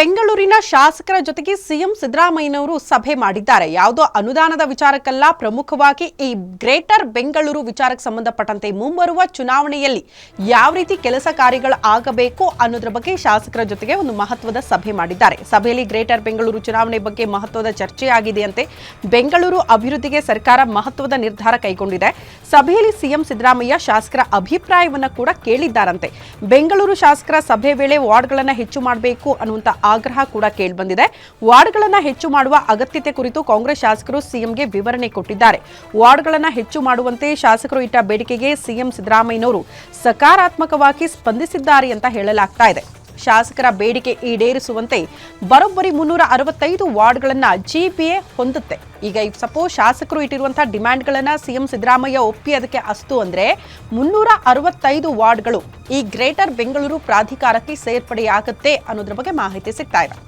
ಬೆಂಗಳೂರಿನ ಶಾಸಕರ ಜೊತೆಗೆ ಸಿಎಂ ಸಿದ್ದರಾಮಯ್ಯನವರು ಸಭೆ ಮಾಡಿದ್ದಾರೆ. ಯಾವುದೋ ಅನುದಾನದ ವಿಚಾರಕ್ಕಲ್ಲ, ಪ್ರಮುಖವಾಗಿ ಈ ಗ್ರೇಟರ್ ಬೆಂಗಳೂರು ವಿಚಾರಕ್ಕೆ ಸಂಬಂಧಪಟ್ಟಂತೆ ಮುಂಬರುವ ಚುನಾವಣೆಯಲ್ಲಿ ಯಾವ ರೀತಿ ಕೆಲಸ ಕಾರ್ಯಗಳು ಆಗಬೇಕು ಅನ್ನೋದ್ರ ಬಗ್ಗೆ ಶಾಸಕರ ಜೊತೆಗೆ ಒಂದು ಮಹತ್ವದ ಸಭೆ ಮಾಡಿದ್ದಾರೆ. ಸಭೆಯಲ್ಲಿ ಗ್ರೇಟರ್ ಬೆಂಗಳೂರು ಚುನಾವಣೆ ಬಗ್ಗೆ ಮಹತ್ವದ ಚರ್ಚೆಯಾಗಿದೆಯಂತೆ ಬೆಂಗಳೂರು ಅಭಿವೃದ್ಧಿಗೆ ಸರ್ಕಾರ ಮಹತ್ವದ ನಿರ್ಧಾರ ಕೈಗೊಂಡಿದೆ. ಸಭೆಯಲ್ಲಿ ಸಿಎಂ ಸಿದ್ದರಾಮಯ್ಯ ಶಾಸಕರ ಅಭಿಪ್ರಾಯವನ್ನು ಕೂಡ ಕೇಳಿದ್ದಾರಂತೆ. ಬೆಂಗಳೂರು ಶಾಸಕರ ಸಭೆ ವೇಳೆ ವಾರ್ಡ್ಗಳನ್ನು ಹೆಚ್ಚು ಮಾಡಬೇಕು ಅನ್ನುವಂತ ಆಗ್ರಹ ಕೂಡ ಕೇಳಿಬಂದಿದೆ. ವಾರ್ಡ್ಗಳನ್ನು ಹೆಚ್ಚು ಮಾಡುವ ಅಗತ್ಯತೆ ಕುರಿತು ಕಾಂಗ್ರೆಸ್ ಶಾಸಕರು ಸಿಎಂಗೆ ವಿವರಣೆ ಕೊಟ್ಟಿದ್ದಾರೆ. ವಾರ್ಡ್ಗಳನ್ನು ಹೆಚ್ಚು ಮಾಡುವಂತೆ ಶಾಸಕರು ಇಟ್ಟ ಬೇಡಿಕೆಗೆ ಸಿಎಂ ಸಿದ್ದರಾಮಯ್ಯನವರು ಸಕಾರಾತ್ಮಕವಾಗಿ ಸ್ಪಂದಿಸಿದ್ದಾರೆ ಅಂತ ಹೇಳಲಾಗ್ತಾ ಇದೆ. ಶಾಸಕರ ಬೇಡಿಕೆ ಈಡೇರಿಸುವಂತೆ ಬರೋಬ್ಬರಿ ಮುನ್ನೂರ ಅರವತ್ತೈದು ವಾರ್ಡ್ಗಳನ್ನ ಜಿಪಿಎ ಹೊಂದುತ್ತೆ. ಈಗ ಸಪೋಸ್ ಶಾಸಕರು ಇಟ್ಟಿರುವಂತಹ ಡಿಮ್ಯಾಂಡ್ಗಳನ್ನು ಸಿಎಂ ಸಿದ್ದರಾಮಯ್ಯ ಒಪ್ಪಿ ಅದಕ್ಕೆ ಅಸ್ತು ಅಂದ್ರೆ ಮುನ್ನೂರ ಅರವತ್ತೈದು ವಾರ್ಡ್ಗಳು ಈ ಗ್ರೇಟರ್ ಬೆಂಗಳೂರು ಪ್ರಾಧಿಕಾರಕ್ಕೆ ಸೇರ್ಪಡೆಯಾಗುತ್ತೆ ಅನ್ನೋದ್ರ ಬಗ್ಗೆ ಮಾಹಿತಿ ಸಿಗ್ತಾ ಇದೆ.